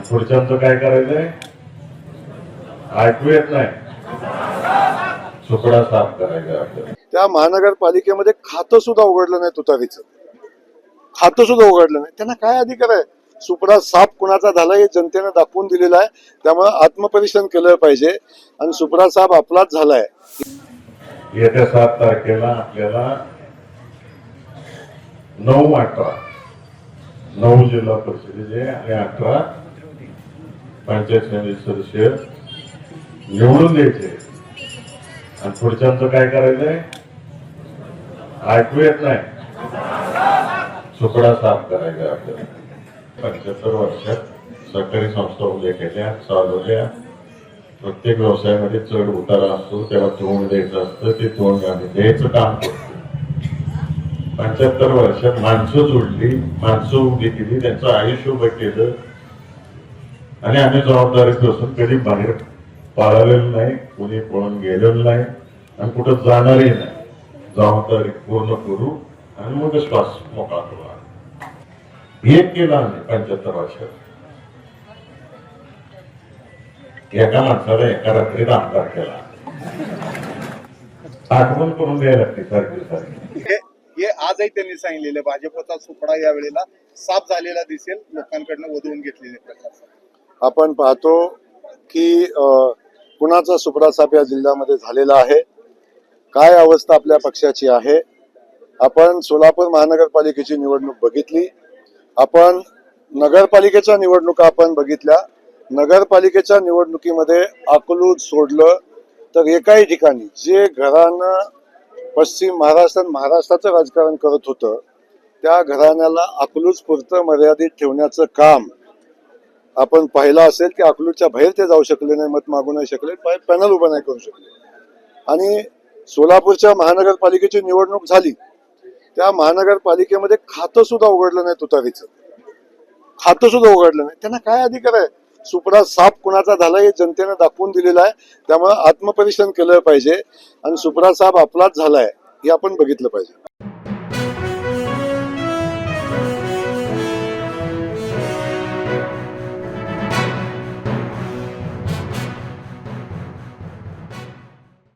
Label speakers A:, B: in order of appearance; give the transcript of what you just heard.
A: आणि पुढच्यांचं काय करायचंय? ऐकू येत नाही. सुपडा साफ करायचा
B: त्या महानगरपालिकेमध्ये खातं सुद्धा उघडलं नाही तुतारीचं. खातं सुद्धा उघडलं नाही. त्यांना काय अधिकार आहे? सुपडा साफ कुणाचा झाला हे जनतेनं दाखवून दिलेलं आहे. त्यामुळे आत्मपरीक्षण केलं पाहिजे आणि सुपडा साफ आपलाच झालाय
A: येत्या सात तारखेला आपल्याला नऊ अठरा नऊ जिल्हा परिषदेचे आणि अठरा पंचायत समिती सदस्य निवडून द्यायचे. आणि पुढच्यांचं काय करायचंय ऐकू येत नाही. सुकडा साफ करायचा आपल्याला. पंच्याहत्तर वर्षात सहकारी संस्था उभ्या केल्या चालवल्या प्रत्येक व्यवसायामध्ये चढ उतारा असतो त्याला तोंड द्यायचं असतं ते तोंड आम्ही द्यायचं काम करतो. पंच्याहत्तर वर्षात माणसं जोडली माणसं उभी केली त्यांचं आयुष्य उभं केलं आणि आम्ही जबाबदारीपासून कधी बाहेर पळालेलं नाही कोणी पळून गेलेलं नाही आणि कुठं जाणारही नाही. जबाबदारी पूर्ण करू आणि मग श्वास मोकळा करू हे केलं आम्ही पंच्याहत्तर वर्षात एका माणसाला एका रात्रीत आमदार केला. आठवण करून द्यायला लागते सारखी सारखी.
C: हे हे आजही त्यांनी सांगितलेलं भाजपचा सुपडा या वेळेला साफ झालेला दिसेल लोकांकडनं वधवून घेतलेले प्रकार.
B: आपण पाहतो की कुणाचा सुप्रासाप या जिल्ह्यामध्ये झालेला आहे? काय अवस्था आपल्या पक्षाची आहे? आपण सोलापूर महानगरपालिकेची निवडणूक बघितली. आपण नगरपालिकेच्या निवडणुका आपण बघितल्या. नगरपालिकेच्या निवडणुकीमध्ये अकलूज सोडलं तर एकाही ठिकाणी जे घरानं पश्चिम महाराष्ट्र महाराष्ट्राचं राजकारण करत होतं त्या घराण्याला अकलूज पुरतं मर्यादित ठेवण्याचं काम आपण पाहिलं असेल की अकलूटच्या बाहेर ते जाऊ शकले नाही मत मागू नाही शकले पॅनल उभं नाही करू शकले. आणि सोलापूरच्या महानगरपालिकेची निवडणूक झाली त्या महानगरपालिकेमध्ये खातं सुद्धा उघडलं नाही तुतारीचं. खातं सुद्धा उघडलं नाही. त्यांना काय अधिकार आहे? सुपडा साप कुणाचा झाला हे जनतेनं दाखवून दिलेला आहे. त्यामुळे आत्मपरीक्षण केलं पाहिजे आणि सुपडा साप आपलाच झालाय हे आपण बघितलं पाहिजे.